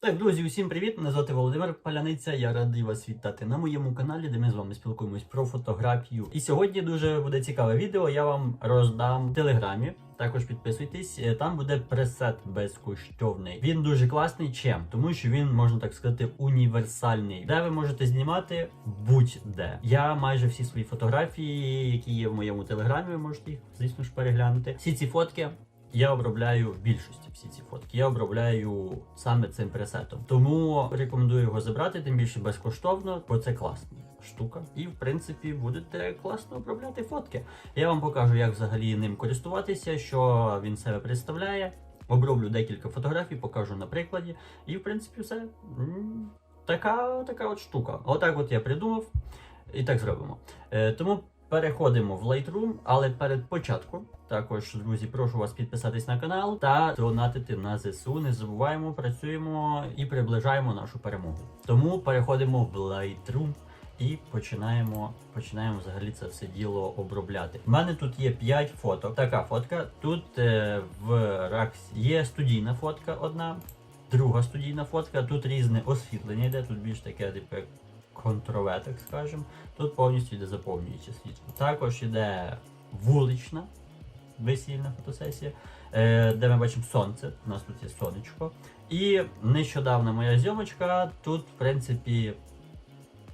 Так, друзі, усім привіт! Мене звати Володимир Паляниця. Я радий вас вітати на моєму каналі, де ми з вами спілкуємось про фотографію. І сьогодні дуже буде цікаве відео. Я вам роздам в телеграмі. Також підписуйтесь, Е, там буде пресет безкоштовний. Він дуже класний. Чим? Тому що він, можна так сказати, універсальний, де ви можете знімати будь-де. Я майже всі свої фотографії, які є в моєму телеграмі, ви можете їх, звісно ж, переглянути. Всі ці фотки я обробляю більшості всі ці фотки. Я обробляю саме цим пресетом. Тому рекомендую його забрати, тим більше безкоштовно, бо це класна штука. І в принципі будете класно обробляти фотки. Я вам покажу, як взагалі ним користуватися, що він себе представляє. Оброблю декілька фотографій, покажу на прикладі. І в принципі все. Така, така от штука. Отак от я придумав. І так зробимо. Е, тому переходимо в Lightroom, але перед початком також, друзі, прошу вас підписатись на канал та донатити на ЗСУ. Не забуваємо, працюємо і приближаємо нашу перемогу. Тому переходимо в Lightroom. І починаємо починаємо взагалі це все діло обробляти. У мене тут є 5 фоток. Така фотка. Тут е, в Rax є студійна фотка одна, друга студійна фотка. Тут різне освітлення йде, тут більш таке, типу, контрове, так скажемо. Тут повністю йде заповнююче світло. Також йде вулична весільна фотосесія, е, де ми бачимо сонце. У нас тут є сонечко. І нещодавна моя зйомочка. Тут, в принципі,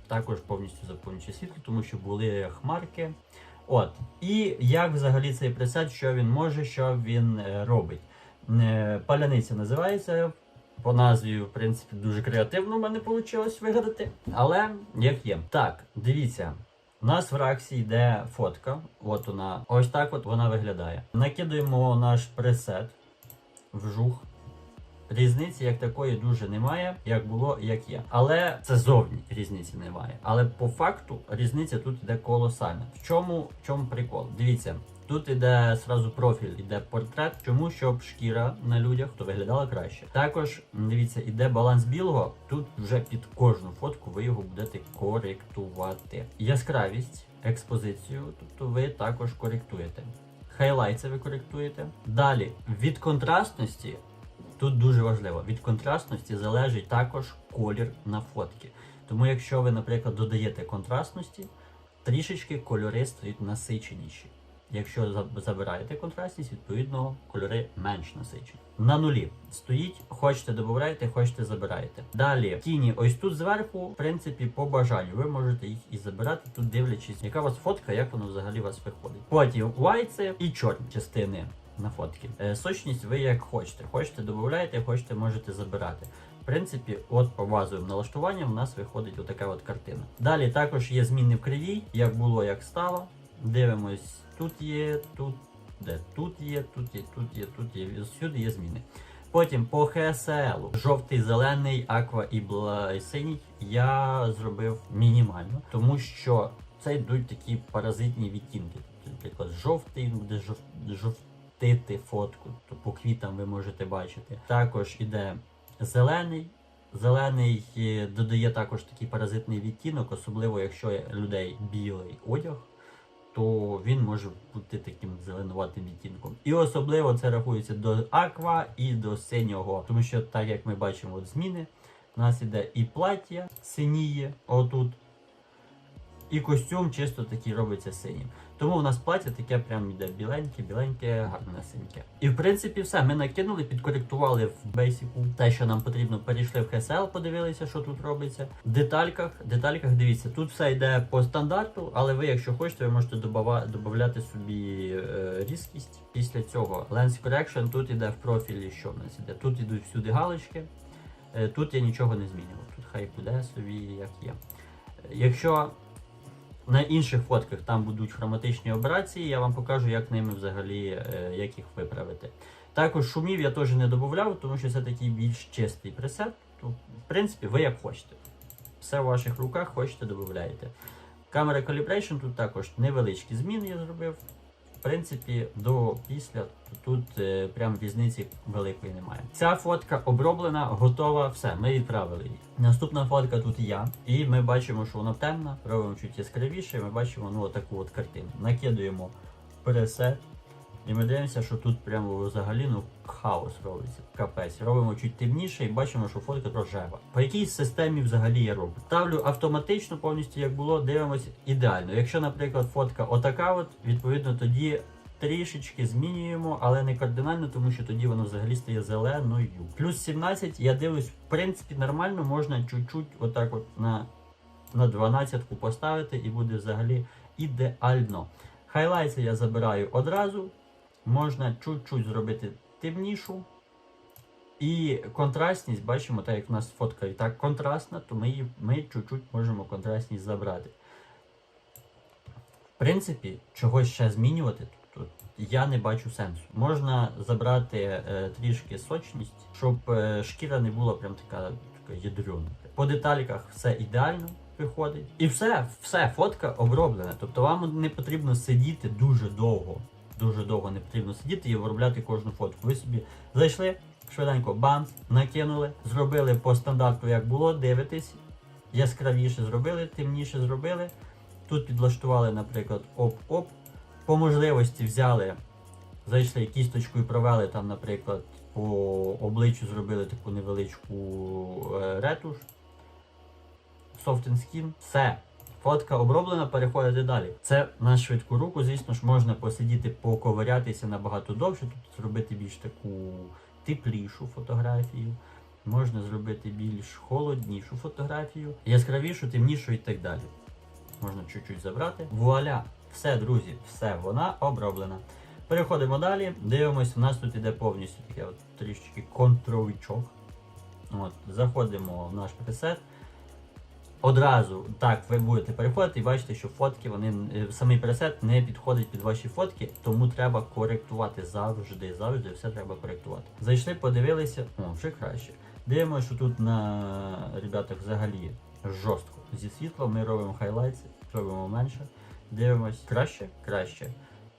також повністю заповнююче світло, тому що були хмарки. От. І як взагалі цей пресет, що він може, що він е, робить. Е, Паляниця називається. По назві, в принципі, дуже креативно в мене вийшло вигадати. Але як є. Так, дивіться. У нас в раксі йде фотка. От вона. Ось так от вона виглядає. Накидуємо наш пресет вжух. Різниці як такої дуже немає, як було, як є. Але це зовні різниці немає. Але по факту різниця тут йде колосальна. В чому, в чому прикол? Дивіться, тут іде сразу профіль, іде портрет. Чому щоб шкіра на людях то виглядала краще. Також дивіться, іде баланс білого. Тут вже під кожну фотку ви його будете коректувати. Яскравість, експозицію, тобто ви також коректуєте. Хайлайти ви коректуєте. Далі від контрастності. Тут дуже важливо, від контрастності залежить також колір на фотки. Тому якщо ви, наприклад, додаєте контрастності, трішечки кольори стають насиченіші. Якщо забираєте контрастність, відповідно кольори менш насичені. На нулі стоїть, хочете додавайте, хочете забираєте. Далі тіні, ось тут зверху, в принципі, по бажанню. Ви можете їх і забирати, тут дивлячись, яка у вас фотка, як воно взагалі у вас виходить. Потім вайці і чорні частини на фотки. Е, сочність ви як хочете. Хочете додаєте, хочете можете забирати. В принципі, от по базовим налаштуванням у нас виходить отака от картина. Далі також є зміни в кривій, як було, як стало. Дивимось, тут є, тут, де тут є, тут є, тут є, тут є. Всюди є зміни. Потім по HSL жовтий, зелений, аква і бла- синій я зробив мінімально, тому що це йдуть такі паразитні відтінки. Наприклад, жовтий буде жов... жовтити фотку, то по квітам ви можете бачити. Також іде зелений. Зелений е, додає також такий паразитний відтінок, особливо якщо людей білий одяг, то він може бути таким зеленуватим відтінком. І особливо це рахується до аква і до синього, тому що так як ми бачимо от зміни, у нас іде і плаття синіє отут, і костюм чисто такий робиться синім. Тому у нас плаття таке прям іде біленьке, біленьке, гарнесеньке. І в принципі все. Ми накинули, підкоректували в бейсіку те, що нам потрібно. Перейшли в HSL, подивилися, що тут робиться. В детальках, детальках дивіться, тут все йде по стандарту, але ви, якщо хочете, ви можете додати собі е, різкість. Після цього Lens Correction тут іде в профілі, що в нас іде. Тут ідуть всюди галочки. Е, тут я нічого не змінював. Тут хай буде собі як є. Е, Якщо на інших фотках там будуть хроматичні операції, я вам покажу, як ними взагалі е, як їх виправити. Також шумів я теж не додавав, тому що це такий більш чистий пресет. То, в принципі, ви як хочете. Все в ваших руках, хочете, додаєте. Камера Calibration тут також невеличкі зміни я зробив. Принципі, до після тут е, прям різниці великої немає. Ця фотка оброблена, готова, все, ми відправили її. Наступна фотка тут я, і ми бачимо, що вона темна, робимо чуть яскравіше, ми бачимо ну, таку от картину. Накидуємо пресет, і ми дивимося, що тут прямо взагалі ну, хаос робиться. Капець. Робимо чуть темніше і бачимо, що фотка рожева. По якій системі взагалі я роблю? Ставлю автоматично, повністю як було, дивимося ідеально. Якщо, наприклад, фотка отака, от, відповідно, тоді трішечки змінюємо, але не кардинально, тому що тоді воно взагалі стає зеленою. Плюс 17, я дивлюсь, в принципі, нормально, можна чуть-чуть отак от на, на 12 поставити і буде взагалі ідеально. Хайлайти я забираю одразу. Можна чуть-чуть зробити темнішу. І контрастність, бачимо, так як в нас фотка і так контрастна, то ми, її, ми чуть-чуть можемо контрастність забрати. В принципі, чогось ще змінювати тут я не бачу сенсу. Можна забрати е, трішки сочність, щоб е, шкіра не була прям така, така ядрена. По детальках все ідеально виходить. І все, все, фотка оброблена. Тобто вам не потрібно сидіти дуже довго. Дуже довго не потрібно сидіти і обробляти кожну фотку. Ви собі зайшли, швиденько бамс, накинули, зробили по стандарту, як було, дивитесь, яскравіше зробили, темніше зробили. Тут підлаштували, наприклад, оп-оп. По можливості взяли, зайшли кісточкою провели там, наприклад, по обличчю зробили таку невеличку е, ретуш. Soft and Skin. Все. Фотка оброблена, переходите далі. Це на швидку руку, звісно ж, можна посидіти, поковирятися набагато довше, тут зробити більш таку теплішу фотографію. Можна зробити більш холоднішу фотографію, яскравішу, темнішу і так далі. Можна чуть-чуть забрати. Вуаля! Все, друзі, все, вона оброблена. Переходимо далі. Дивимось, у нас тут іде повністю таке от трішечки контровичок. От, Заходимо в наш пресет. Одразу так ви будете переходити і бачите, що фотки, вони е, самий пресет не підходить під ваші фотки, тому треба коректувати завжди, завжди все треба коректувати. Зайшли, подивилися, о, вже краще. Дивимося, що тут на ребятах взагалі жорстко. Зі світлом ми робимо хайлайти, робимо менше. Дивимось краще, краще.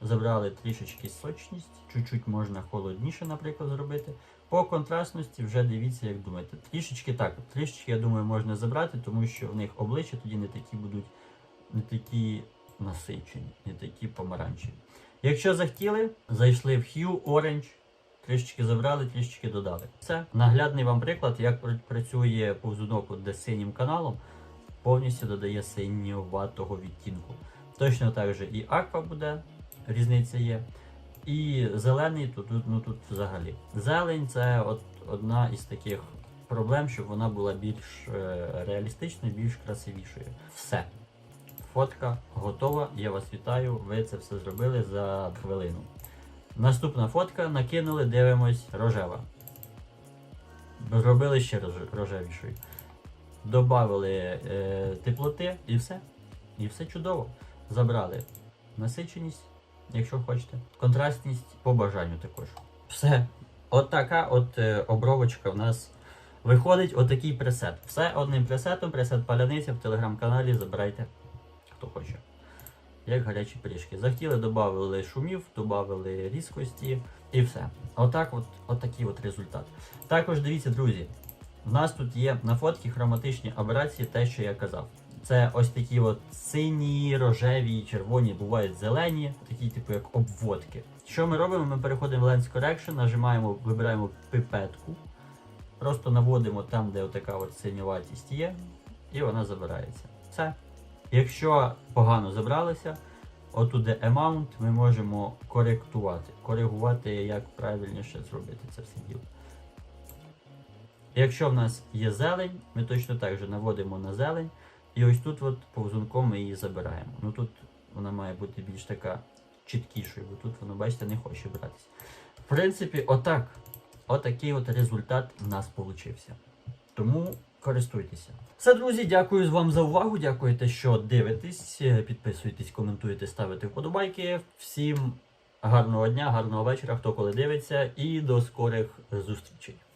Забрали трішечки сочність, чуть-чуть можна холодніше, наприклад, зробити. По контрастності вже дивіться, як думаєте. Трішечки так, трішечки, я думаю, можна забрати, тому що в них обличчя тоді не такі будуть, не такі насичені, не такі помаранчеві. Якщо захотіли, зайшли в Hue, Orange, трішечки забрали, трішечки додали. Все. Наглядний вам приклад, як працює повзунок де синім каналом, повністю додає синьоватого відтінку. Точно так же і аква буде, різниця є. І зелений, тут, ну тут взагалі. Зелень це от одна із таких проблем, щоб вона була більш е, реалістичною, більш красивішою. Все. Фотка готова. Я вас вітаю. Ви це все зробили за хвилину. Наступна фотка, накинули, дивимось, рожева. Зробили ще рожевішою. Добавили е, теплоти і все. І все чудово. Забрали насиченість, якщо хочете. Контрастність по бажанню також. Все. От така от е, обровочка в нас виходить, отакий пресет. Все одним пресетом, пресет паляниця в телеграм-каналі. Забирайте, хто хоче. Як гарячі пиріжки. Захотіли, додали шумів, додали різкості і все. Отак от, от такий от результат. Також дивіться, друзі, у нас тут є на фотці хроматичні аберації, те, що я казав. Це ось такі от сині, рожеві, червоні, бувають зелені, такі типу як обводки. Що ми робимо? Ми переходимо в Lens Correction, нажимаємо, вибираємо пипетку, просто наводимо там, де отака от синюватість є, і вона забирається. Все. Якщо погано забралися, отут де Amount ми можемо коректувати. Коригувати, як правильніше зробити це все діло. Якщо в нас є зелень, ми точно так же наводимо на зелень. І ось тут от повзунком ми її забираємо. Ну тут вона має бути більш така чіткішою, бо тут воно, бачите, не хоче братися. В принципі, отак. Отакий от результат в нас получився. Тому користуйтеся. Все, друзі, дякую вам за увагу. Дякую, те, що дивитесь. Підписуйтесь, коментуйте, ставите вподобайки. Всім гарного дня, гарного вечора, хто коли дивиться, і до скорих зустрічей.